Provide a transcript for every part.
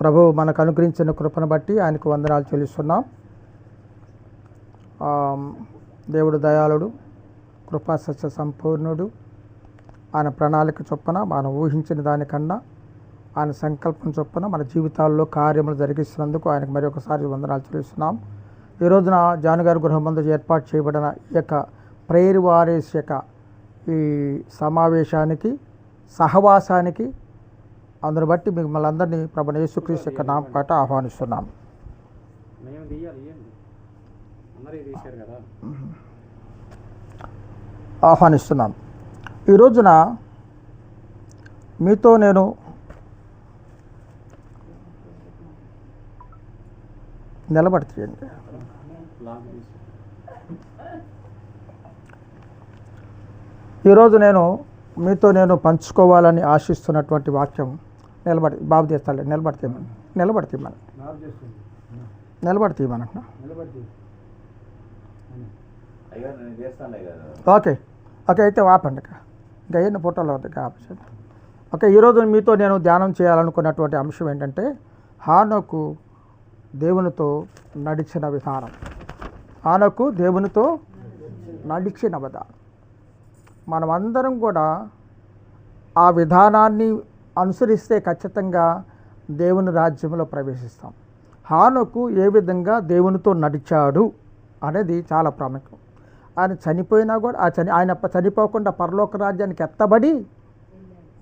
ప్రభు మనకు అనుగ్రహించిన కృపను బట్టి ఆయనకు వందనాలు చెల్లిస్తున్నాం. దేవుడు దయాళుడు కృపా సత్య సంపూర్ణుడు. ఆయన ప్రణాళిక చొప్పున మనం ఊహించిన దానికన్నా ఆయన సంకల్పం చొప్పున మన జీవితాల్లో కార్యములు జరిగిస్తున్నందుకు ఆయనకు మరి ఒకసారి వందనాలు చెల్లిస్తున్నాం. ఈ రోజున జానుగారి గృహం ముందు ఏర్పాటు చేయబడిన ఈ యొక్క ప్రేయర్ వారేస్ యొక్క ఈ సమావేశానికి సహవాసానికి అందును బట్టి మిమ్మల్ని అందరినీ ప్రభు యేసుక్రీస్తు యొక్క నామపాట ఆహ్వానిస్తున్నాం. ఆహ్వానిస్తున్నాం. ఈ రోజున మీతో నేను తీసి ఈరోజు నేను మీతో నేను పంచుకోవాలని ఆశిస్తున్నటువంటి వాక్యం నిలబడి బాబు తీస్తాడు నిలబడితే నిలబడితే మనం నార్ మనకు నిలబడి ఓకే ఓకే అయితే ఆపండి ఇక. ఇంకా ఎన్ని ఫోటోలు అవుతాయి ఓకే ఈరోజు మీతో నేను ధ్యానం చేయాలనుకున్నటువంటి అంశం ఏంటంటే హానోకు దేవునితో నడిచిన విధానం. హానోకు దేవునితో నడిచిన విధానం. మనమందరం కూడా ఆ విధానాన్ని అనుసరిస్తే ఖచ్చితంగా దేవుని రాజ్యంలో ప్రవేశిస్తాం. హానుకు ఏ విధంగా దేవునితో నడిచాడు అనేది చాలా ప్రాముఖ్యం. ఆయన చనిపోయినా కూడా ఆ చని ఆయన చనిపోకుండా పరలోక రాజ్యానికి ఎత్తబడి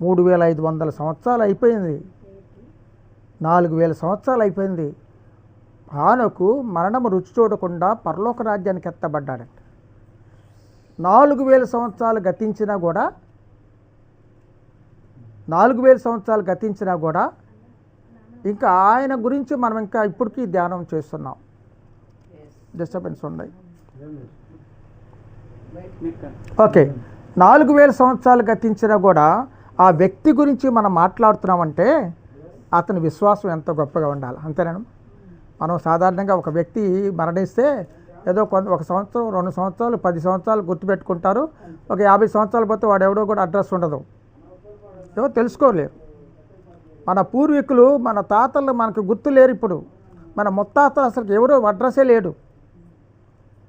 మూడు వేల ఐదు వందల సంవత్సరాలు అయిపోయింది. నాలుగు వేల సంవత్సరాలు అయిపోయింది. హానకు మరణము రుచి చూడకుండా పరలోక రాజ్యానికి ఎత్తబడ్డాడంట. నాలుగు వేల సంవత్సరాలు గతించినా కూడా నాలుగు వేల సంవత్సరాలు గతించినా కూడా ఇంకా ఆయన గురించి మనం ఇంకా ఇప్పటికీ ధ్యానం చేస్తున్నాం. డిస్టర్బెన్స్ ఉన్నాయి. ఓకే నాలుగు వేల సంవత్సరాలు గతించినా కూడా ఆ వ్యక్తి గురించి మనం మాట్లాడుతున్నామంటే అతని విశ్వాసం ఎంతో గొప్పగా ఉండాలి. అంతేనా? మనం సాధారణంగా ఒక వ్యక్తి మరణిస్తే ఏదో కొంత ఒక సంవత్సరం రెండు సంవత్సరాలు పది సంవత్సరాలు గుర్తుపెట్టుకుంటారు. ఒక యాభై సంవత్సరాలు పోతే వాడు ఎవడో కూడా అడ్రస్ ఉండదు. ఏమో తెలుసుకోలేరు. మన పూర్వీకులు మన తాతలు మనకు గుర్తు లేరు ఇప్పుడు. మన ముత్తాతలు అసలు ఎవరో అడ్రస్సే లేడు.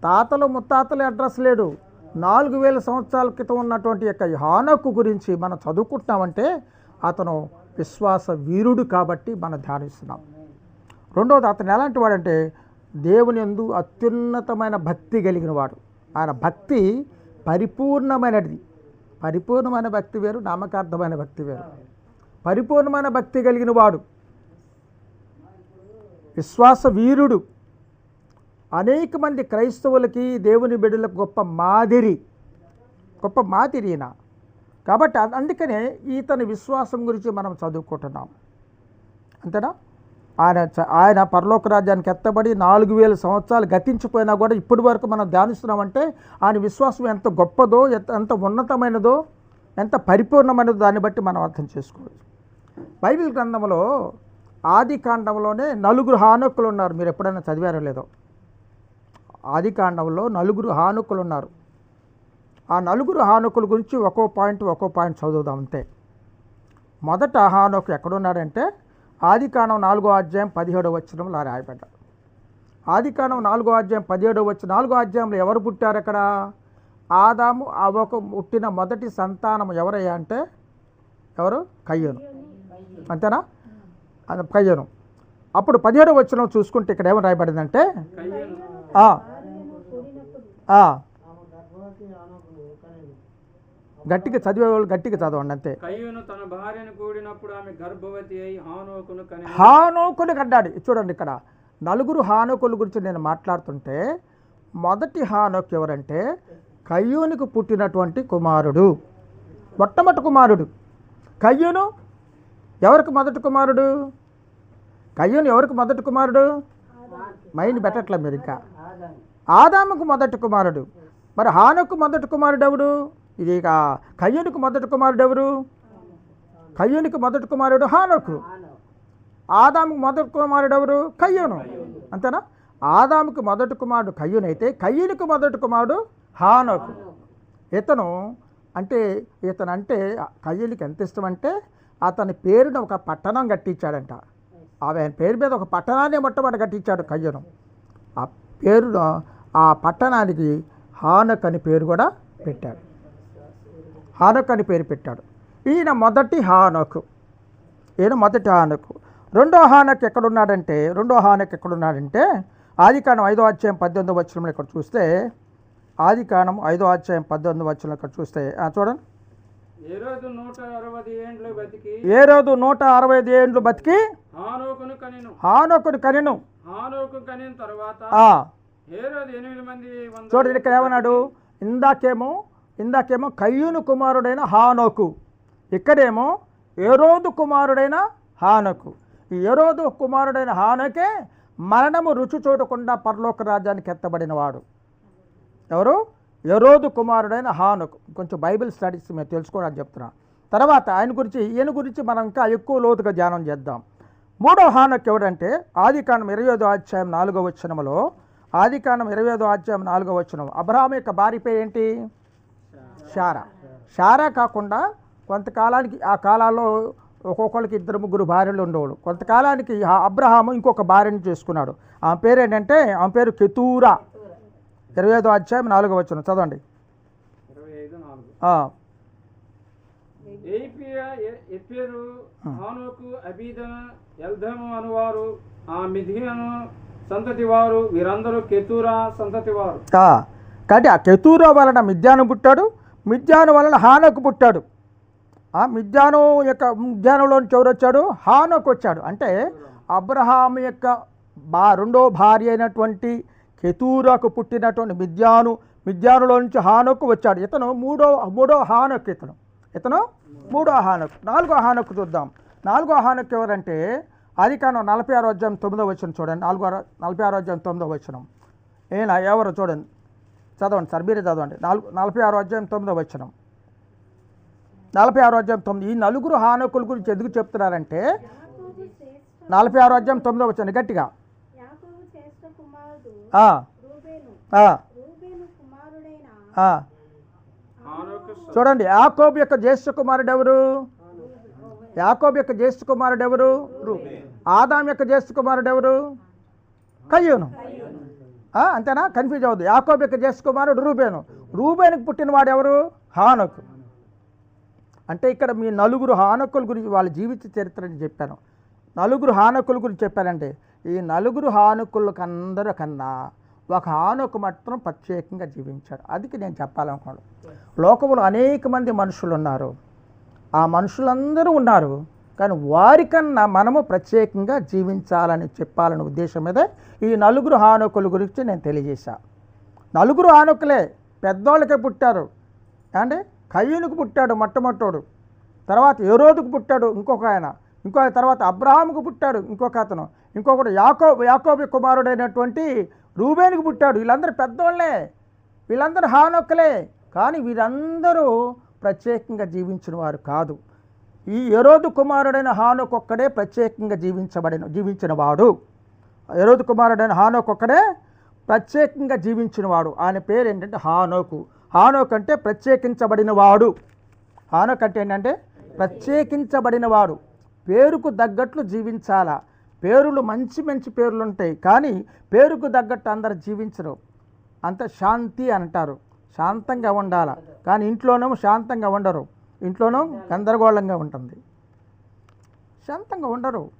తాతలు ముత్తాతలు అడ్రస్ లేడు. నాలుగు వేల సంవత్సరాల క్రితం ఉన్నటువంటి యొక్క హానకు గురించి మనం చదువుకుంటున్నామంటే అతను విశ్వాస వీరుడు కాబట్టి మనం ధ్యానిస్తున్నాం. రెండవది అతను ఎలాంటి వాడంటే దేవుని ఎందు అత్యున్నతమైన భక్తి కలిగిన వాడు ఆయన భక్తి పరిపూర్ణమైనది. పరిపూర్ణమైన భక్తి వేరు నామకార్థమైన భక్తి వేరు. పరిపూర్ణమైన భక్తి కలిగిన వాడు విశ్వాస వీరుడు అనేక మంది క్రైస్తవులకి దేవుని బిడ్డలకు గొప్ప మాదిరి గొప్ప మాదిరిన. కాబట్టి అందుకనే ఈతని విశ్వాసం గురించి మనం చదువుకుంటున్నాం. అంతేనా? ఆయన చ- ఆయన పరలోక రాజ్యానికి ఎత్తబడి నాలుగు వేల సంవత్సరాలు గతించిపోయినా కూడా ఇప్పటి వరకు మనం ధ్యానిస్తున్నామంటే ఆయన విశ్వాసం ఎంత గొప్పదో ఎంత ఎంత ఉన్నతమైనదో ఎంత పరిపూర్ణమైనదో దాన్ని బట్టి మనం అర్థం చేసుకోవచ్చు. బైబిల్ గ్రంథంలో ఆది కాండంలోనే నలుగురు హానుకులు ఉన్నారు మీరు ఎప్పుడైనా చదివారో లేదో? ఆది కాండంలో నలుగురు హానుకులు ఉన్నారు ఆ నలుగురు హానుకుల గురించి ఒక్కో పాయింట్ ఒక్కో పాయింట్ చదువుదాం అంతే. మొదట హానుకు ఎక్కడున్నాడంటే ఆది కాండం నాలుగో అధ్యాయం పదిహేడవ వచనంలో రాయబడ్డాడు. ఆది కాండం నాలుగో అధ్యాయం పదిహేడవ వచ్చి నాలుగో అధ్యాయంలో ఎవరు పుట్టారు అక్కడ? ఆదాము అవకు పుట్టిన మొదటి సంతానం ఎవరయ్యా అంటే ఎవరు? కయ్యను. అంతేనా? అది కయ్యను. అప్పుడు పదిహేడవ వచనం చూసుకుంటే ఇక్కడ ఏమని రాయబడిందంటే కయ్యను ఆ, ఆ, గట్టిగా చదివే వాళ్ళు గట్టిగా చదవండి అంతే. కయ్యూను తన భార్యను కూడినప్పుడు ఆమె గర్భవతి అయి హానోకును కని హానోకుని కడ్డాడు చూడండి ఇక్కడ. నలుగురు హానోకుల గురించి నేను మాట్లాడుతుంటే మొదటి హానోక్ ఎవరంటే కయ్యూనికి పుట్టినటువంటి కుమారుడు. మొట్టమొదటి కుమారుడు. కయ్యూను ఎవరికి మొదటి కుమారుడు? కయ్యూను ఎవరికి మొదటి కుమారుడు? మైండ్ పెట్టట్లే మీరు ఇంకా. ఆదాముకు మొదటి కుమారుడు. మరి హానుకు మొదటి కుమారుడు ఎవడు? ఇది ఇక కయ్యూనికి మొదటి కుమారుడు ఎవరు? కయ్యూనికి మొదటి కుమారుడు హానకు. ఆదాముకు మొదటి కుమారుడు ఎవరు? కయ్యూను. అంతేనా? ఆదాముకు మొదటి కుమారుడు కయ్యూను అయితే కయ్యూనికి మొదటి కుమారుడు హానోకు. ఇతను అంటే ఇతను అంటే కయ్యూనికి ఎంత ఇష్టం అంటే అతని పేరున ఒక పట్టణం కట్టించాడంట. ఆయన పేరు మీద ఒక పట్టణాన్ని మొట్టమొదటి కట్టించాడు కయ్యను. ఆ పేరును ఆ పట్టణానికి హానక్ అని పేరు కూడా పెట్టాడు. హానక్ అని పేరు పెట్టాడు. ఈయన మొదటి హానకు. ఈయన మొదటి హానకు. రెండో హానక్ ఎక్కడున్నాడంటే రెండో హానక్ ఎక్కడున్నాడంటే ఆదికాండం ఐదో అధ్యాయం పద్దెనిమిదో వచ్చిన ఇక్కడ చూస్తే ఆదికాండం ఐదో అధ్యాయం పద్దెనిమిదో వచ్చిన ఇక్కడ చూస్తే చూడండి. ఏ రోజు నూట అరవై ఐదు ఏండ్లు బతికి హానోకును కనిను. చూడండి ఇక్కడ ఏమన్నాడు? ఇందాకేమో ఇందాకేమో కయ్యూను కుమారుడైన హానోకు ఇక్కడేమో ఏరోదు కుమారుడైన హానకు. ఈ ఏరోదు కుమారుడైన హానకే మరణము రుచి చూడకుండా పరలోక రాజ్యానికి ఎత్తబడినవాడు. ఎవరు? ఎరోదు కుమారుడైన హానుకు. కొంచెం బైబిల్ స్టడీస్ మేము తెలుసుకోవడానికి చెప్తున్నా. తర్వాత ఆయన గురించి ఈయన గురించి మనం ఇంకా ఎక్కువ లోతుగా ధ్యానం చేద్దాం. మూడో హానక్ ఎవడంటే ఆదికాండం ఇరవై ఐదో అధ్యాయం నాలుగో వచనములో ఆదికాండం ఇరవై ఐదో అధ్యాయం నాలుగో వచనం అబ్రహాం యొక్క భార్య పేరు ఏంటి షారా. షారా కాకుండా కొంతకాలానికి ఆ కాలాల్లో ఒక్కొక్కరికి ఇద్దరు ముగ్గురు భార్యలు ఉండేవాళ్ళు. కొంతకాలానికి అబ్రహాము ఇంకొక భార్యను చేసుకున్నాడు. ఆమె పేరు ఏంటంటే ఆమె పేరు కెతూరా. ఇరవై ఐదో అధ్యాయం నాలుగో వచనం. చదవండి. అనువారు ఆ మిథియను సంతతి వారు వీరందరూ కెతూరా సంతతి వారు. కాబట్టి ఆ కెతూరా వలన మిద్యాను పుట్టాడు మిద్యాను వలన హానకు పుట్టాడు. ఆ మిద్యాను యొక్క మిద్యానులోని ఎవరు వచ్చాడు హానకు వచ్చాడు. అంటే అబ్రహాం యొక్క బా రెండో భార్య అయినటువంటి కెతూరాకు పుట్టినటువంటి మిద్యాను మిద్యానులో నుంచి హానకు వచ్చాడు. ఇతను మూడో మూడో హానకు ఇతను. ఇతను మూడో హానకు. నాలుగో హానకు చూద్దాం. నాలుగో హానకు ఎవరంటే అది కాను నలభై ఆరో అధ్యాయం తొమ్మిదో వచ్చిన చూడండి. నాలుగో నలభై ఆరో అధ్యాయం తొమ్మిదో వచ్చినం ఈయన ఎవరు? చూడండి. చదవండి సార్ మీరే చదవండి. నాలుగు నలభై ఆరు అధ్యాయం తొమ్మిదో వచ్చినం నలభై ఆరు అధ్యాయం తొమ్మిది ఈ నలుగురు హానకుల గురించి ఎందుకు చెప్తున్నారంటే నలభై ఆరు అధ్యాయం తొమ్మిదో వచ్చాను గట్టిగా. చూడండి యాకోబు యొక్క జ్యేష్ఠ కుమారుడు ఎవరు? యాకోబు యొక్క జ్యేష్ఠ కుమారుడు ఎవరు? ఆదాం యొక్క జ్యేష్ఠ కుమారుడు ఎవరు? కయ్యూను. అంతేనా? కన్ఫ్యూజ్ అవ్వద్దు యాకోబ్ యొక్క జ్యేష్ఠ కుమారుడు రూబేను. రూబేనుకు పుట్టినవాడు ఎవరు? హానకు. అంటే ఇక్కడ మీ నలుగురు హానకుల గురించి వాళ్ళ జీవిత చరిత్రని చెప్పాను. నలుగురు హానకుల గురించి చెప్పానంటే ఈ నలుగురు హానకులకు అందరి కన్నా ఒక హానకు మాత్రం ప్రత్యేకంగా జీవించాడు. అది నేను చెప్పాలనుకున్నాను. లోకంలో అనేక మంది మనుషులు ఉన్నారు. ఆ మనుషులందరూ ఉన్నారు. కానీ వారికన్నా మనము ప్రత్యేకంగా జీవించాలని చెప్పాలనే ఉద్దేశం మీద ఈ నలుగురు హానుకుల గురించి నేను తెలియజేశా. నలుగురు హానుకులే పెద్దోళ్ళకే పుట్టారు. అంటే కయ్యూనికి పుట్టాడు మొట్టమొట్టోడు తర్వాత ఎరోదుకు పుట్టాడు ఇంకొక ఆయన. ఇంకో తర్వాత అబ్రహాముకు పుట్టాడు ఇంకొక అతను. ఇంకొకడు యాకో యాకోబి కుమారుడైనటువంటి రూబేనికి పుట్టాడు. వీళ్ళందరూ పెద్దోళ్ళే. వీళ్ళందరూ హానొక్కలే కానీ వీరందరూ ప్రత్యేకంగా జీవించిన వారు కాదు. ఈ ఎరోదు కుమారుడైన హానోక్ ప్రత్యేకంగా జీవించబడిన జీవించినవాడు. ఎరోదు కుమారుడైన హానోక్ ఒక్కడే ప్రత్యేకంగా జీవించినవాడు. ఆయన పేరు ఏంటంటే హానోకు. హానోక్ అంటే ప్రత్యేకించబడినవాడు. హానోక్ అంటే ఏంటంటే ప్రత్యేకించబడినవాడు. పేరుకు తగ్గట్లు జీవించాలా? పేరులు మంచి మంచి పేర్లు ఉంటాయి కానీ పేరుకు తగ్గట్టు అందరు జీవించరు. అంత శాంతి అంటారు. శాంతంగా ఉండాల? కానీ ఇంట్లోనేమో శాంతంగా ఉండరు. ఇంట్లోనూ గందరగోళంగా ఉంటుంది. శాంతంగా ఉండరు.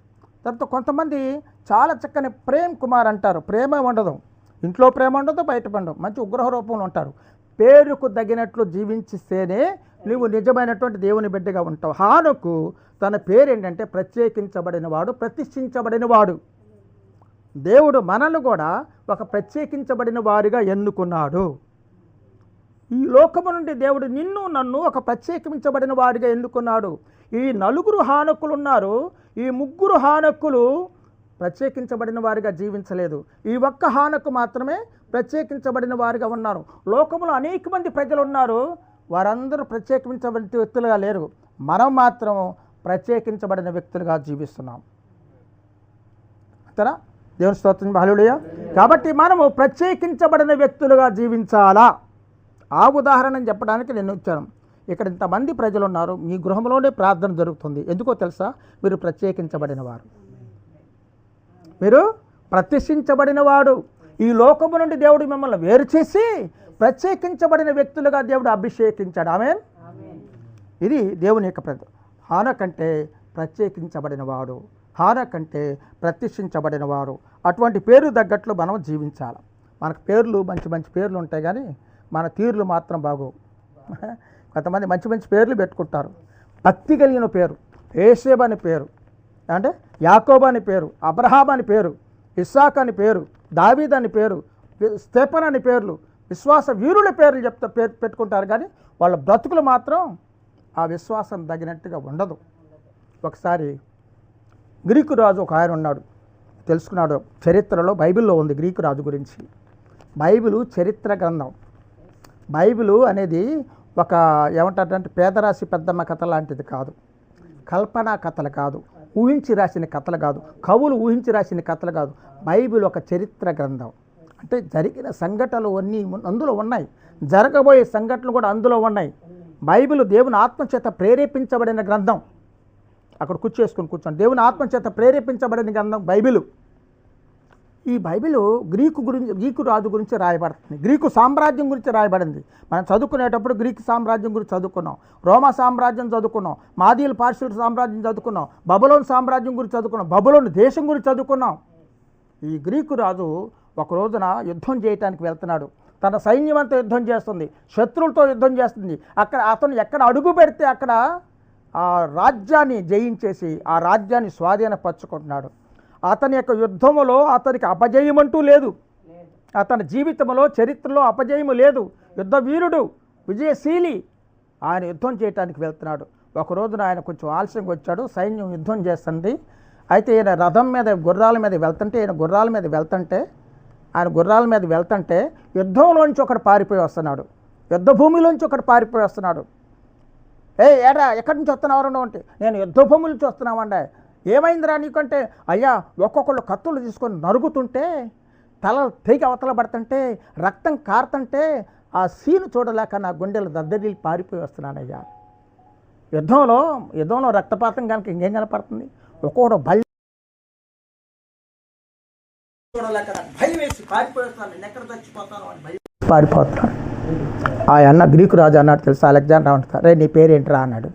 తర్వాత కొంతమంది చాలా చక్కని ప్రేమ్ కుమార్ అంటారు. ప్రేమ ఉండదు. ఇంట్లో ప్రేమ ఉండదు బయట ఉండదు. మంచి ఉగ్రహ రూపంలో ఉంటారు. పేరుకు తగినట్లు జీవించిస్తేనే నువ్వు నిజమైనటువంటి దేవుని బిడ్డగా ఉంటావు. హానుకు తన పేరు ఏంటంటే ప్రత్యేకించబడిన వాడు ప్రతిష్ఠించబడిన వాడు దేవుడు మనల్ని కూడా ఒక ప్రత్యేకించబడిన వారిగా ఎన్నుకున్నాడు. ఈ లోకము నుండి దేవుడు నిన్ను నన్ను ఒక ప్రత్యేకించబడిన వాడిగా ఎన్నుకున్నాడు ఈ నలుగురు హానక్కులు ఉన్నారు ఈ ముగ్గురు హానక్కులు ప్రత్యేకించబడిన వారిగా జీవించలేదు. ఈ ఒక్క హానకు మాత్రమే ప్రత్యేకించబడిన వారిగా ఉన్నారు. లోకంలో అనేక మంది ప్రజలు ఉన్నారు వారందరూ ప్రత్యేకించబడిన వ్యక్తులుగా లేరు. మనం మాత్రం ప్రత్యేకించబడిన వ్యక్తులుగా జీవిస్తున్నాం. అంతేనా? దేవుని స్తోత్రం. బాలుడియా కాబట్టి మనము ప్రత్యేకించబడిన వ్యక్తులుగా జీవించాలా? ఆ ఉదాహరణ చెప్పడానికి నేను వచ్చాను. ఇక్కడ ఇంతమంది ప్రజలు ఉన్నారు మీ గృహంలోనే ప్రార్థన జరుగుతుంది. ఎందుకో తెలుసా? మీరు ప్రత్యేకించబడిన వారు మీరు ప్రతిష్ఠించబడిన వాడు ఈ లోకము నుండి దేవుడు మిమ్మల్ని వేరు చేసి ప్రత్యేకించబడిన వ్యక్తులుగా దేవుడు అభిషేకించాడు. ఆమె ఇది దేవుని యొక్క ప్ర హాన కంటే ప్రత్యేకించబడిన వాడు హాన కంటే ప్రతిష్ఠించబడిన వారు అటువంటి పేరు తగ్గట్లు మనం జీవించాలి. మనకు పేర్లు మంచి మంచి పేర్లు ఉంటాయి కానీ మన తీర్లు మాత్రం బాగోవు. కొంతమంది మంచి మంచి పేర్లు పెట్టుకుంటారు. భక్తి కలిగిన పేరు ఏసేబ్ అని పేరు అంటే యాకోబ్ అని పేరు అబ్రహాం అని పేరు ఇస్సాక్ అని పేరు దావీద్ అని పేరు స్తేపన్ అని పేర్లు విశ్వాస వీరుల పేర్లు చెప్తా పేరు పెట్టుకుంటారు కానీ వాళ్ళ బ్రతుకులు మాత్రం ఆ విశ్వాసం తగినట్టుగా ఉండదు. ఒకసారి గ్రీకు రాజు ఒక ఆయన ఉన్నాడు. తెలుసుకున్నాడు. చరిత్రలో బైబిల్లో ఉంది గ్రీకు రాజు గురించి. బైబిలు చరిత్ర గ్రంథం. బైబిలు అనేది ఒక ఏమంటారంటే పేదరాశి పెద్దమ్మ కథ లాంటిది కాదు. కల్పనా కథలు కాదు. ఊహించి రాసిన కథలు కాదు. కవులు ఊహించి రాసిన కథలు కాదు. బైబిల్ ఒక చరిత్ర గ్రంథం. అంటే జరిగిన సంఘటనలు అన్నీ అందులో ఉన్నాయి. జరగబోయే సంఘటనలు కూడా అందులో ఉన్నాయి. బైబిల్ దేవుని ఆత్మచేత ప్రేరేపించబడిన గ్రంథం. అక్కడ కూర్చేసుకొని కూర్చోండి. దేవుని ఆత్మచేత ప్రేరేపించబడిన గ్రంథం బైబిలు. ఈ బైబిల్ గ్రీకు గురించి గ్రీకు రాజు గురించి రాయబడుతుంది. గ్రీకు సామ్రాజ్యం గురించి రాయబడింది. మనం చదువుకునేటప్పుడు గ్రీకు సామ్రాజ్యం గురించి చదువుకున్నాం. రోమా సామ్రాజ్యం చదువుకున్నాం. మాదీయుల పార్షుల సామ్రాజ్యం చదువుకున్నాం. బబులోన్ సామ్రాజ్యం గురించి చదువుకున్నాం. బబులోన్ దేశం గురించి చదువుకున్నాం. ఈ గ్రీకు రాజు ఒక రోజున యుద్ధం చేయటానికి వెళ్తున్నాడు. తన సైన్యమంతా యుద్ధం చేస్తుంది. శత్రువులతో యుద్ధం చేస్తుంది. అక్కడ అతను ఎక్కడ అడుగు పెడితే అక్కడ ఆ రాజ్యాన్ని జయించేసి ఆ రాజ్యాన్ని స్వాధీనపరచుకుంటున్నాడు. అతని యొక్క యుద్ధములో అతనికి అపజయమంటూ లేదు. అతని జీవితంలో చరిత్రలో అపజయము లేదు. యుద్ధ వీరుడు విజయశీలి ఆయన యుద్ధం చేయటానికి వెళ్తున్నాడు. ఒక రోజున ఆయన కొంచెం ఆలస్యంగా వచ్చాడు. సైన్యం యుద్ధం చేస్తుంది. అయితే ఈయన రథం మీద గుర్రాల మీద వెళ్తుంటే ఈయన గుర్రాల మీద వెళ్తుంటే ఆయన గుర్రాల మీద వెళ్తుంటే యుద్ధంలోంచి ఒకడు పారిపోయి వస్తున్నాడు. యుద్ధ భూమిలోంచి ఒకడు పారిపోయి వస్తున్నాడు. ఏ ఏడా ఎక్కడి నుంచి వస్తున్నావు అంటే నేను యుద్ధ భూముల నుంచి వస్తున్నామండి. ఏమైందిరా నీకంటే? అయ్యా ఒక్కొక్కళ్ళు కత్తులు తీసుకొని నరుగుతుంటే తల తెగి అవతల పడుతుంటే రక్తం కారుతుంటే ఆ సీను చూడలేక నా గుండెలు దద్దరిల్లి పారిపోయి వస్తున్నానయ్యా. యుద్ధంలో యుద్ధంలో రక్తపాతం కనుక ఇంకేం కనపడుతుంది? ఒక్కొక్కడు బలి చూడలేక భయం వేసి పారిపోయి వస్తున్నాను. ఎక్కడ చచ్చిపోతాను అని భయం పారిపోతున్నాడు. ఆ అన్న గ్రీకు రాజు అన్నాడు తెలుసా? అలెగ్జాండర్ అంటారు రే నీ పేరేంటిరా అన్నాడు.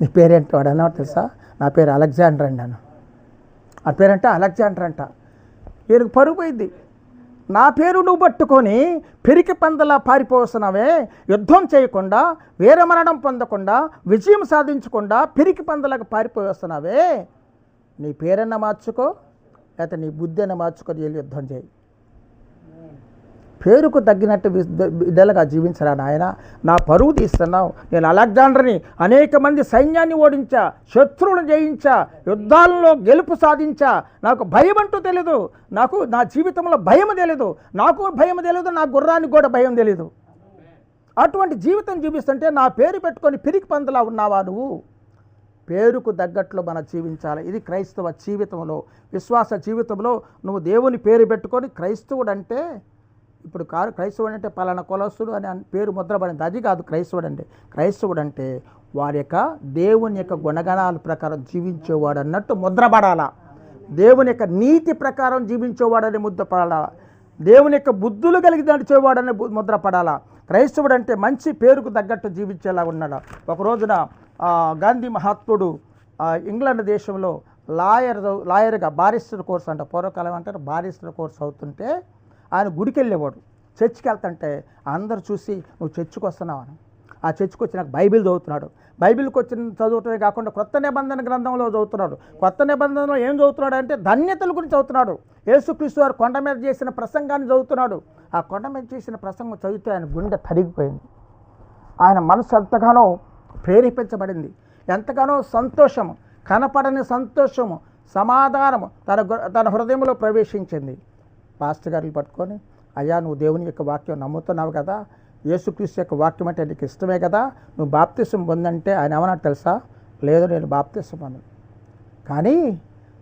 నీ పేరేంటి వాడు అన్నాడు తెలుసా? నా పేరు అలెగ్జాండర్ అండి అన్న ఆ పేరంట అలెగ్జాండర్ అంట. ఈయనకు పరుగు పోయింది నా పేరు నువ్వు పట్టుకొని పెరికి పందలా పారిపోతున్నావే యుద్ధం చేయకుండా వీరమరణం పొందకుండా విజయం సాధించకుండా పెరికి పందలకు పారిపోయి వస్తున్నావే నీ పేరన్న మార్చుకో లేకపోతే నీ బుద్ధి అన్న మార్చుకొని వెళ్ళి యుద్ధం చేయి. పేరుకు తగ్గినట్టు బిడ్డలుగా జీవించరా నాయన? నా పరువు తీస్తున్నావు. నేను అలెగ్జాండర్ని అనేక మంది సైన్యాన్ని ఓడించా శత్రువులను జయించా యుద్ధాలలో గెలుపు సాధించా. నాకు భయం అంటూ తెలియదు నాకు నా జీవితంలో భయం తెలియదు నాకు భయం తెలియదు నా గుర్రానికి కూడా భయం తెలియదు అటువంటి జీవితం జీవిస్తుంటే నా పేరు పెట్టుకొని పిరికి పందులా ఉన్నావా నువ్వు? పేరుకు తగ్గట్లు మనం జీవించాలి. ఇది క్రైస్తవ జీవితంలో విశ్వాస జీవితంలో నువ్వు దేవుని పేరు పెట్టుకొని క్రైస్తవుడు అంటే ఇప్పుడు కారు క్రైస్తవుడు అంటే పలానా కులస్తుడు అని పేరు ముద్రపడింది. అది కాదు క్రైస్తవుడు అంటే క్రైస్తవుడు అంటే వారి యొక్క దేవుని యొక్క గుణగణాల ప్రకారం జీవించేవాడు అన్నట్టు ముద్రపడాలా. దేవుని యొక్క నీతి ప్రకారం జీవించేవాడని ముద్రపడాలా. దేవుని యొక్క బుద్ధులు కలిగి నడిచేవాడని ముద్రపడాలా. క్రైస్తవుడు అంటే మంచి పేరుకు తగ్గట్టు జీవించేలా ఉన్నాడు. ఒక రోజున గాంధీ మహాత్ముడు ఇంగ్లాండ్ దేశంలో లాయర్ లాయర్గా బారిస్టర్ కోర్స్ అంట పూర్వకాలం అంటారు బారిస్టర్ కోర్స్ అవుతుంటే ఆయన గుడికి వెళ్ళేవాడు చర్చికి వెళ్తుంటే అందరు చూసి నువ్వు చర్చికి వస్తున్నావు? అని ఆ చర్చికి వచ్చి నాకు బైబిల్ చదువుతున్నాడు. బైబిల్కి వచ్చిన చదువుతమే కాకుండా కొత్త నిబంధన గ్రంథంలో చదువుతున్నాడు. కొత్త నిబంధనలో ఏం చదువుతున్నాడు అంటే ధన్యతల గురించి చదువుతున్నాడు. యేసుక్రీస్తు వారు కొండ మీద చేసిన ప్రసంగాన్ని చదువుతున్నాడు. ఆ కొండ మీద చేసిన ప్రసంగం చదివితే ఆయన గుండె తరిగిపోయింది ఆయన మనసు ఎంతగానో ప్రేరేపించబడింది. ఎంతగానో సంతోషము కనపడని సంతోషము సమాధానము తన గు- తన హృదయంలో ప్రవేశించింది. పాస్టర్ గారిని పట్టుకొని అయ్యా నువ్వు దేవుని యొక్క వాక్యం నమ్ముతున్నావు కదా యేసుక్రీస్తు యొక్క వాక్యం అంటే నీకు ఇష్టమే కదా నువ్వు బాప్తిసం పొందంటే ఆయన ఏమన్నా తెలుసా? లేదు నేను బాప్తిసం పొందను. కానీ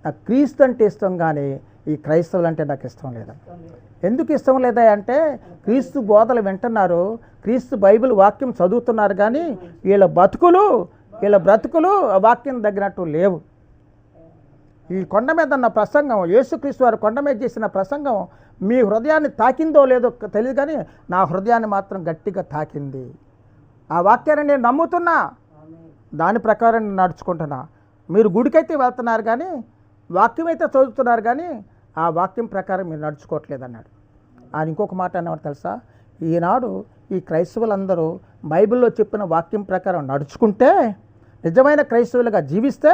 నాకు క్రీస్తు అంటే ఇష్టం కానీ ఈ క్రైస్తవులు అంటే నాకు ఇష్టం లేదా? ఎందుకు ఇష్టం లేదా అంటే క్రీస్తు బోధలు వింటున్నారు క్రీస్తు బైబిల్ వాక్యం చదువుతున్నారు కానీ వీళ్ళ బతుకులు వీళ్ళ బ్రతుకులు ఆ వాక్యం తగినట్టు లేవు. ఈ కొండ మీద ఉన్న ప్రసంగం యేసుక్రీస్తు వారు కొండ మీద చేసిన ప్రసంగం మీ హృదయాన్ని తాకిందో లేదో తెలియదు కానీ నా హృదయాన్ని మాత్రం గట్టిగా తాకింది. ఆ వాక్యాన్ని నేను నమ్ముతున్నా. దాని ప్రకారం నేను నడుచుకుంటున్నా. మీరు గుడికైతే వెళ్తున్నారు కానీ వాక్యం అయితే చదువుతున్నారు కానీ ఆ వాక్యం ప్రకారం మీరు నడుచుకోవట్లేదు అన్నాడు ఆయన ఇంకొక మాట అన్నవాడు తెలుసా? ఈనాడు ఈ క్రైస్తవులందరూ బైబిల్లో చెప్పిన వాక్యం ప్రకారం నడుచుకుంటే నిజమైన క్రైస్తవులుగా జీవిస్తే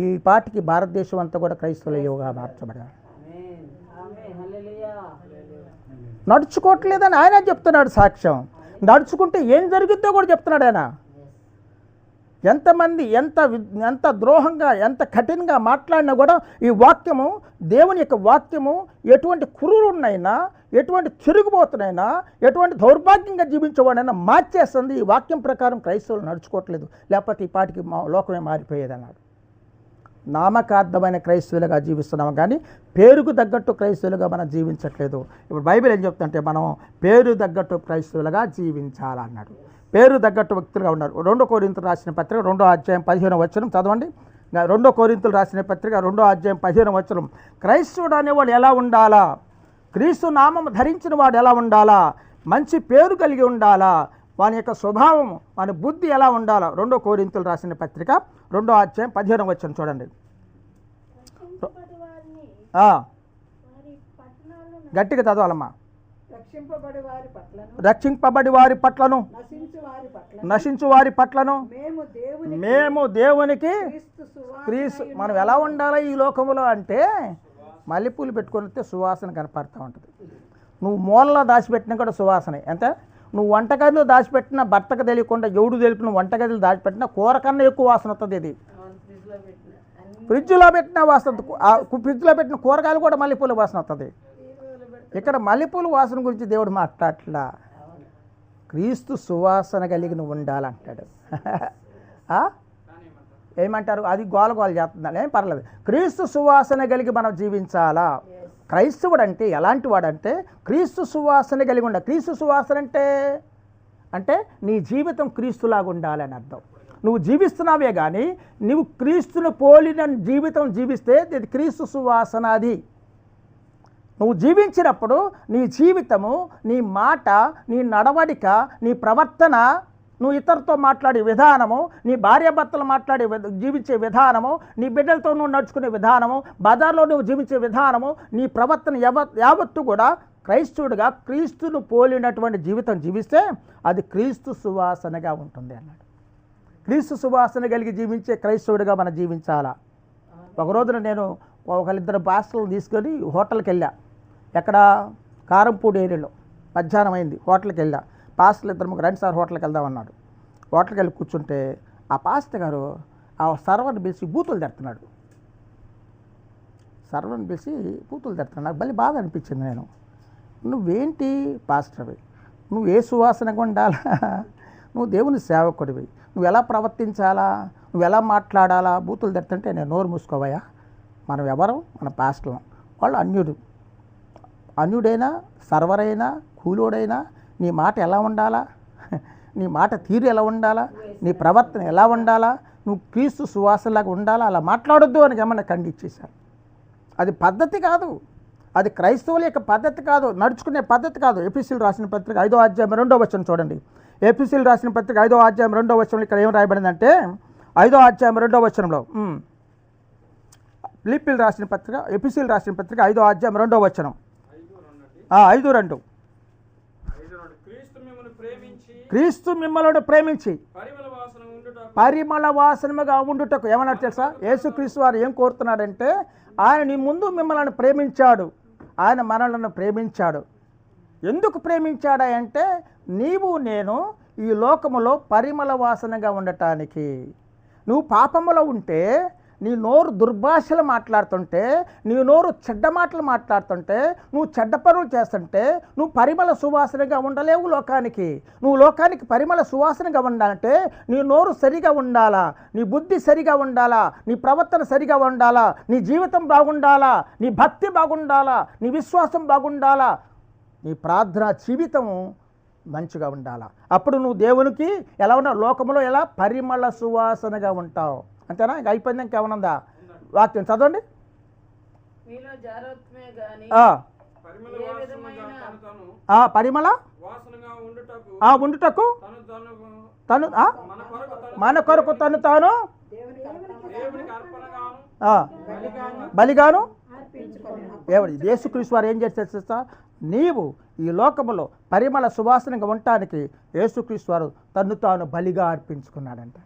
ఈ పాటికి భారతదేశం అంతా కూడా క్రైస్తవుల యువగా మార్చబడాలి. నడుచుకోవట్లేదని ఆయన చెప్తున్నాడు సాక్ష్యం. నడుచుకుంటే ఏం జరుగుద్దో కూడా చెప్తున్నాడు ఆయన. ఎంతమంది ఎంత ఎంత ద్రోహంగా ఎంత కఠినంగా మాట్లాడినా కూడా ఈ వాక్యము దేవుని యొక్క వాక్యము ఎటువంటి కురురునైనా ఎటువంటి తిరుగుబోతునైనా ఎటువంటి దౌర్భాగ్యంగా జీవించేవాడైనా మార్చేస్తుంది. ఈ వాక్యం ప్రకారం క్రైస్తవులు నడుచుకోవట్లేదు. లేకపోతే ఈ పాటికి మా లోకమే మారిపోయేది అన్నాడు నామకార్థమైన క్రైస్తవులుగా జీవిస్తున్నాము కానీ పేరుకు తగ్గట్టు క్రైస్తవులుగా మనం జీవించట్లేదు. ఇప్పుడు బైబిల్ ఏం చెప్తుంటే మనం పేరు తగ్గట్టు క్రైస్తవులుగా జీవించాలన్నాడు పేరు తగ్గట్టు వ్యక్తులుగా ఉన్నారు. రెండో కోరింతలు రాసిన పత్రిక రెండో అధ్యాయం పదిహేను వచనం చదవండి. రెండో కోరింతలు రాసిన పత్రిక రెండో అధ్యాయం పదిహేను వచ్చరం క్రైస్తవుడు అనేవాడు ఎలా ఉండాలా? క్రీస్తు నామం ధరించిన వాడు ఎలా ఉండాలా? మంచి పేరు కలిగి ఉండాలా? వాని యొక్క స్వభావం వాని బుద్ధి ఎలా ఉండాలా రెండో కోరింతలు రాసిన పత్రిక రెండో అధ్యాయం పదిహేను వచ్చిన చూడండి. గట్టిగా చదవాలమ్మా. రక్షింపబడి వారి పట్లను రక్షింపబడి వారి పట్లను నశించు వారి పట్లను మేము దేవుని మేము దేవునికి క్రీస్తు మనం ఎలా ఉండాలి ఈ లోకంలో అంటే మల్లెపూలు పెట్టుకొని వస్తే సువాసన కనపడుతూ ఉంటుంది. నువ్వు మూలలో దాచిపెట్టినా కూడా సువాసనే. ఎంత? నువ్వు వంటగదిలో దాచిపెట్టిన భర్తకు తెలియకుండా ఎవడు తెలిపిన వంటగదిలో దాచిపెట్టిన కూర కన్నా ఎక్కువ వాసన వస్తుంది ఇది. ఫ్రిడ్జ్లో పెట్టిన వాసన ఫ్రిడ్జ్లో పెట్టిన కూరగాయలు కూడా మల్లెపూల వాసన వస్తుంది ఇక్కడ మల్లెపూల వాసన గురించి దేవుడు మాట్లాడట్లా. క్రీస్తు సువాసన కలిగి నువ్వు ఉండాలంటాడు? ఏమంటారు? అది గోల గోల చేస్తుందని ఏం పర్లేదు. క్రీస్తు సువాసన కలిగి మనం జీవించాలా? క్రైస్తవుడు అంటే ఎలాంటి వాడంటే క్రీస్తు సువాసన కలిగి ఉండాలి క్రీస్తు సువాసన అంటే? అంటే నీ జీవితం క్రీస్తులాగా ఉండాలని అర్థం. నువ్వు జీవిస్తున్నావే కానీ నువ్వు క్రీస్తును పోలిన జీవితం జీవిస్తే ఇది క్రీస్తు సువాసన అది. నువ్వు జీవించినప్పుడు నీ జీవితము నీ మాట నీ నడవడిక నీ ప్రవర్తన నువ్వు ఇతరులతో మాట్లాడే విధానము నీ భార్యాభర్తలు మాట్లాడే విధ- జీవించే విధానము నీ బిడ్డలతో నువ్వు నడుచుకునే విధానము బజార్లో నువ్వు జీవించే విధానము నీ ప్రవర్తన యావ యావత్తు కూడా క్రైస్తవుడిగా క్రీస్తును పోలినటువంటి జీవితం జీవిస్తే అది క్రీస్తు సువాసనగా ఉంటుంది అన్నాడు. క్రీస్తు సువాసన కలిగి జీవించే క్రైస్తవుడిగా మనం జీవించాలా? ఒక రోజున నేను ఒకరిద్దరు పాస్టర్లు తీసుకొని హోటల్కి వెళ్ళా. ఎక్కడ కారంపూడి ఏరియాలో. మధ్యాహ్నం అయింది. హోటల్కి వెళ్ళా. పాస్టర్లు ఇద్దరు ముగ్గురు రండి సార్ హోటల్కి వెళ్దాం అన్నాడు. హోటల్కి వెళ్ళి కూర్చుంటే ఆ పాస్టర్ గారు ఆ సర్వర్ని పిలిచి బూతులు తెడుతున్నాడు. సర్వర్ని పిలిచి బూతులు తెడుతున్నాడు. నాకు మళ్ళీ బాధ అనిపించింది నేను. నువ్వేంటి పాస్టర్వి? నువ్వు ఏ సువాసనగా ఉండాలా నువ్వు దేవుని సేవకుడివి. నువ్వు ఎలా ప్రవర్తించాలా? నువ్వు ఎలా మాట్లాడాలా? బూతులు తెడుతుంటే నేను నోరు మూసుకోవయ్యా. మనం ఎవరు? మన పాస్టర్ వాళ్ళు అన్యుడు. అన్యుడైనా సర్వరైనా కూలోడైనా నీ మాట ఎలా ఉండాలా? నీ మాట తీరు ఎలా ఉండాలా? నీ ప్రవర్తన ఎలా ఉండాలా? నువ్వు క్రీస్తు సువాసనలాగా ఉండాలా? అలా మాట్లాడొద్దు అని ఏమన్నా ఖండించేశారు. అది పద్ధతి కాదు. అది క్రైస్తవుల యొక్క పద్ధతి కాదు. నడుచుకునే పద్ధతి కాదు. ఎపిసిల్ రాసిన పత్రిక ఐదో అధ్యాయం రెండో వచనం చూడండి. ఎపిసిల్ రాసిన పత్రిక ఐదో అధ్యాయం రెండో వచనంలో ఇక్కడ ఏం రాయబడిందంటే ఐదో అధ్యాయం రెండో వచనంలో లిపిల్ రాసిన పత్రిక ఎపిసిల్ రాసిన పత్రిక ఐదో అధ్యాయం రెండో వచనం. ఐదు రెండు ఐదు రెండు. క్రీస్తు మిమ్మల్ని ప్రేమించి క్రీస్తు మిమ్మల్ని ప్రేమించి పరిమళ వాసనముగా ఉండుటకు ఏమన్నారు తెలుసా? యేసుక్రీస్తు వారు ఏం కోరుతున్నాడంటే ఆయన నీ ముందు మిమ్మల్ని ప్రేమించాడు. ఆయన మనలను ప్రేమించాడు. ఎందుకు ప్రేమించాడా అంటే నీవు నేను ఈ లోకములో పరిమళ వాసనగా ఉండటానికి. నువ్వు పాపములో ఉంటే నీ నోరు దుర్భాషలు మాట్లాడుతుంటే నీ నోరు చెడ్డ మాటలు మాట్లాడుతుంటే నువ్వు చెడ్డ పనులు చేస్తుంటే నువ్వు పరిమళ సువాసనగా ఉండలేవు లోకానికి. నువ్వు లోకానికి పరిమళ సువాసనగా ఉండాలంటే నీ నోరు సరిగా ఉండాలా? నీ బుద్ధి సరిగా ఉండాలా? నీ ప్రవర్తన సరిగా ఉండాలా? నీ జీవితం బాగుండాలా? నీ భక్తి బాగుండాలా? నీ విశ్వాసం బాగుండాలా? నీ ప్రార్థన జీవితం మంచిగా ఉండాలా. అప్పుడు నువ్వు దేవునికి ఎలా ఉన్నావు లోకంలో ఎలా పరిమళ సువాసనగా ఉంటావు? అంతేనా? ఇంక అయిపోయింది? ఇంకేమనుందా వాక్యం చదవండి. పరిమళ తను తను ఉండుటకు ఆ ఉండుటకు? తను తను తను ఆ, మన కొరకు తను తను తాను? దేవునికి అర్పణ దేవునికి అర్పణగాను ఆ, బలిగాను ఎవడు యేసుక్రీస్తు వారు ఏం చేస్తారు తెలుసా? నీవు ఈ లోకములో పరిమళ సువాసనగా ఉండటానికి యేసుక్రీస్తు వారు తన్ను తాను బలిగా అర్పించుకున్నాడంట.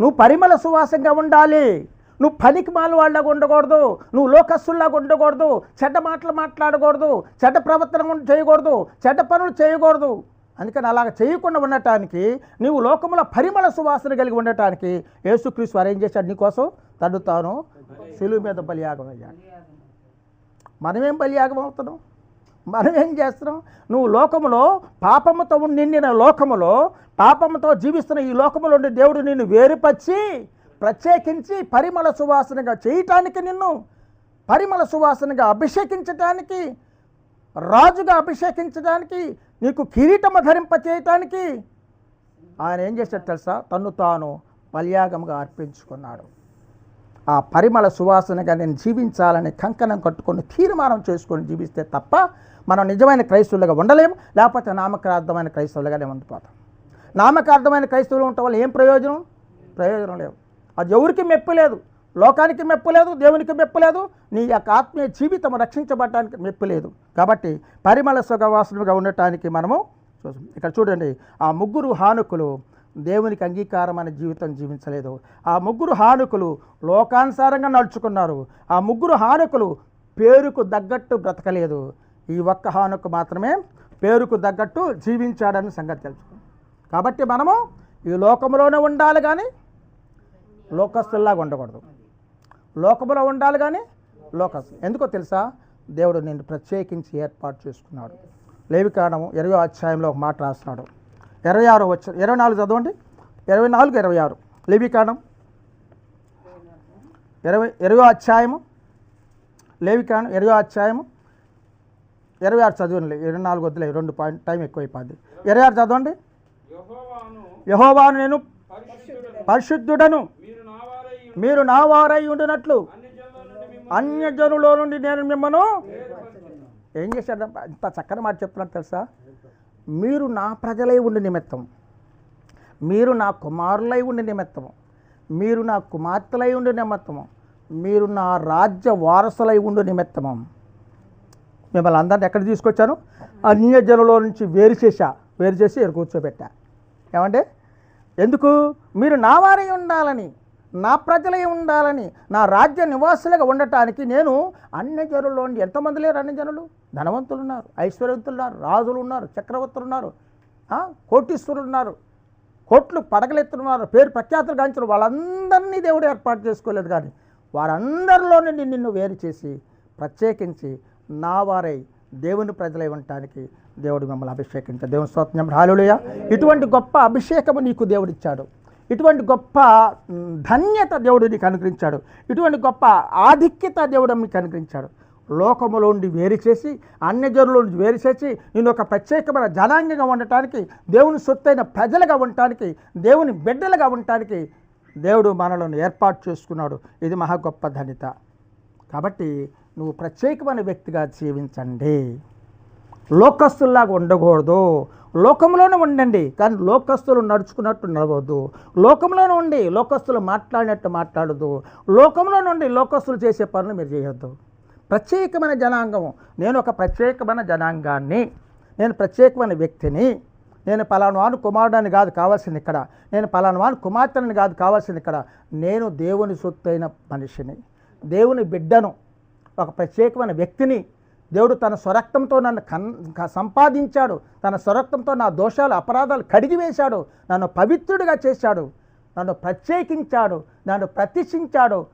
నువ్వు పరిమళ సువాసంగా ఉండాలి. నువ్వు పనికి మాల వాళ్ళగా ఉండకూడదు. నువ్వు లోకస్తుల్లాగా ఉండకూడదు. చెడ్డ మాటలు మాట్లాడకూడదు. చెడ్డ ప్రవర్తన చేయకూడదు. చెడ్డ పనులు చేయకూడదు. అందుకని అలాగ చేయకుండా ఉండటానికి నువ్వు లోకంలో పరిమళ సువాసన కలిగి ఉండటానికి యేసుక్రీస్తు వారు ఏం చేశాడు నీకోసం? తను తాను సిలువు మీద బలియాగం అయ్యాడు మనమేం బలియాగం అవుతున్నాం? మనం ఏం చేస్తున్నాం? నువ్వు లోకములో పాపముతో నిండిన లోకములో పాపముతో జీవిస్తున్న ఈ లోకములో ఉండే దేవుడు నిన్ను వేరుపరిచి ప్రత్యేకించి పరిమళ సువాసనగా చేయటానికి నిన్ను పరిమళ సువాసనగా అభిషేకించటానికి రాజుగా అభిషేకించడానికి నీకు కిరీటము ధరింప చేయటానికి ఆయన ఏం చేశాడు తెలుసా? తన్ను తాను బల్యాగముగా అర్పించుకున్నాడు. ఆ పరిమళ సువాసనగా నేను జీవించాలని కంకణం కట్టుకొని తీర్మానం చేసుకొని జీవిస్తే తప్ప మనం నిజమైన క్రైస్తవులుగా ఉండలేము. లేకపోతే నామకార్థమైన క్రైస్తవులుగానే ఉండిపోతాం. నామకార్థమైన క్రైస్తవులు ఉండటం వల్ల ఏం ప్రయోజనం? ప్రయోజనం లేవు. అది ఎవరికి మెప్పు లేదు? లోకానికి మెప్పు లేదు దేవునికి మెప్పు లేదు. నీ యొక్క ఆత్మీయ జీవితం రక్షించబడటానికి మెప్పు లేదు. కాబట్టి పరిమళ సుఖవాసనగా ఉండటానికి మనము చూసాం. ఇక్కడ చూడండి ఆ ముగ్గురు హానుకులు దేవునికి అంగీకారమైన జీవితం జీవించలేదు. ఆ ముగ్గురు హానుకులు లోకానుసారంగా నడుచుకున్నారు. ఆ ముగ్గురు హానుకులు పేరుకు తగ్గట్టు బ్రతకలేదు. ఈ ఒక్క హానుకు మాత్రమే పేరుకు తగ్గట్టు జీవించాడని సంగతి తెలుసుకుంది కాబట్టి మనము ఈ లోకంలోనే ఉండాలి కానీ లోకస్తుల్లాగా ఉండకూడదు. లోకములో ఉండాలి కానీ లోకస్తు. ఎందుకో తెలుసా? దేవుడు నిన్ను ప్రత్యేకించి ఏర్పాటు చేసుకున్నాడు. లేవికాండము ఇరవై అధ్యాయంలో ఒక మాట రాస్తున్నాడు. ఇరవై ఆరు వచ్చ ఇరవై నాలుగు చదవండి. ఇరవై నాలుగు ఇరవై ఆరు. లేవి కారణం ఇరవై ఇరవై అధ్యాయము. లేవి కారణం ఇరవై అధ్యాయము. ఇరవై ఆరు చదవండి ఇరవై నాలుగు వద్దులే రెండు పాయింట్ టైం ఎక్కువైపోద్ది. ఇరవై ఆరు చదవండి. యెహోవాను నేను పరిశుద్ధుడను. మీరు నా వారై ఉండినట్లు. అన్యజనులో నుండి నేను మిమ్మను ఏం చేశాడు ఇంత చక్కని మాట చెప్తున్నాడు తెలుసా? మీరు నా ప్రజలై ఉండి నిమిత్తం. మీరు నా కుమారులై ఉండి నిమిత్తము మీరు నా కుమార్తెలై ఉండి నిమిత్తము మీరు నా రాజ్య వారసులై ఉండి నిమిత్తము మిమ్మల్ని అందరిని ఎక్కడ తీసుకొచ్చాను? అన్యజనుల నుంచి వేరు చేశా. వేరు చేసి కూర్చోబెట్టా. ఏమంటే ఎందుకు? మీరు నా వారై ఉండాలని. నా ప్రజలై ఉండాలని నా రాజ్య నివాసులుగా ఉండటానికి నేను అన్ని జనుల్లో ఉండి ఎంతమంది లేరు అన్ని జనులు? ధనవంతులు ఉన్నారు ఐశ్వర్యవంతులు ఉన్నారు రాజులు ఉన్నారు చక్రవర్తులు ఉన్నారు కోటీశ్వరులు ఉన్నారు కోట్లు పడగలెత్తున్నారు పేరు ప్రఖ్యాతులు గాంచిన వాళ్ళందరినీ దేవుడు ఏర్పాటు చేసుకోలేదు కానీ వారందరిలో నుండి నిన్ను వేరు చేసి ప్రత్యేకించి నా వారై దేవుని ప్రజలై ఉండటానికి దేవుడు మిమ్మల్ని అభిషేకించాడు. దేవుని స్వాతంత్రం హాలుయ ఇటువంటి గొప్ప అభిషేకము నీకు దేవుడిచ్చాడు. ఇటువంటి గొప్ప ధన్యత దేవుడు నీకు అనుగ్రహించాడు. ఇటువంటి గొప్ప ఆధిక్యత దేవుడు మీకు అనుగ్రహించాడు. లోకములో ఉండి వేరు చేసి అన్యజనుల నుండి వేరు చేసి నేను ఒక ప్రత్యేకమైన జనాంగంగా ఉండటానికి దేవుని సొత్తైన ప్రజలుగా ఉండటానికి దేవుని బిడ్డలుగా ఉండటానికి దేవుడు మనలను ఏర్పాటు చేసుకున్నాడు. ఇది మహా గొప్ప ధన్యత. కాబట్టి నువ్వు ప్రత్యేకమైన వ్యక్తిగా జీవించండి. లోకస్తుల్లాగా ఉండకూడదు. లోకంలోనే ఉండండి కానీ లోకస్తులు నడుచుకున్నట్టు నడవద్దు. లోకంలోనే ఉండి లోకస్తులు మాట్లాడినట్టు మాట్లాడదు లోకంలో నుండి లోకస్తులు చేసే పనులు మీరు చేయొద్దు. ప్రత్యేకమైన జనాంగం నేను ఒక ప్రత్యేకమైన జనాంగాన్ని నేను ప్రత్యేకమైన వ్యక్తిని నేను పలానా కుమారుడని కాదు కావాల్సింది ఇక్కడ. నేను పలానా కుమార్తెని కాదు కావాల్సింది ఇక్కడ. నేను దేవుని సొత్తైన మనిషిని దేవుని బిడ్డను ఒక ప్రత్యేకమైన వ్యక్తిని దేవుడు తన స్వరక్తంతో నన్ను కన్ క- సంపాదించాడు. తన స్వరక్తంతో నా దోషాలు అపరాధాలు కడిగివేశాడు. నన్ను పవిత్రుడిగా చేశాడు. నన్ను ప్రత్యేకించాడు. నన్ను ప్రతిష్ఠించాడు.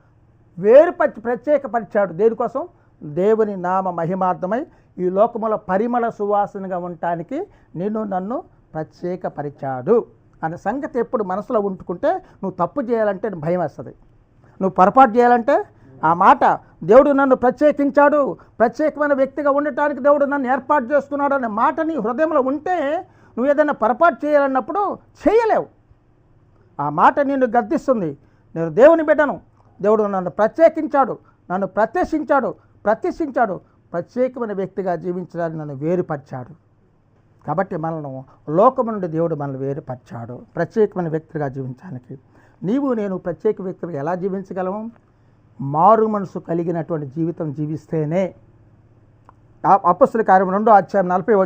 వేరుపరిచి ప్రత్యేకపరిచాడు. దేనికోసం? దేవుని నామ మహిమార్థమై ఈ లోకములో పరిమళ సువాసనగా ఉండటానికి నిన్ను నన్ను ప్రత్యేకపరిచాడు అనే సంగతి ఎప్పుడు మనసులో ఉంటుకుంటే నువ్వు తప్పు చేయాలంటే భయం వేస్తుంది. నువ్వు పొరపాటు చేయాలంటే ఆ మాట దేవుడు నన్ను ప్రత్యేకించాడు. ప్రత్యేకమైన వ్యక్తిగా ఉండటానికి దేవుడు నన్ను ఏర్పాటు చేస్తున్నాడు అనే మాట నీ హృదయంలో ఉంటే నువ్వు ఏదైనా పొరపాటు చేయాలన్నప్పుడు చేయలేవు. ఆ మాట నిన్ను గద్దిస్తుంది. నేను దేవుని బిడ్డను. దేవుడు నన్ను ప్రత్యేకించాడు. నన్ను ప్రత్యక్షించాడు. ప్రత్యక్షించాడు. ప్రత్యేకమైన వ్యక్తిగా జీవించడానికి నన్ను వేరుపరిచాడు. కాబట్టి మనను లోకం నుండి దేవుడు మనల్ని వేరుపరిచాడు. ప్రత్యేకమైన వ్యక్తిగా జీవించడానికి. నీవు నేను ప్రత్యేక వ్యక్తులుగా ఎలా జీవించగలము? మారు మనసు కలిగినటువంటి జీవితం జీవిస్తేనే అపస్సుల కార్యం రెండో అధ్యాయం నలభై వచ్చిన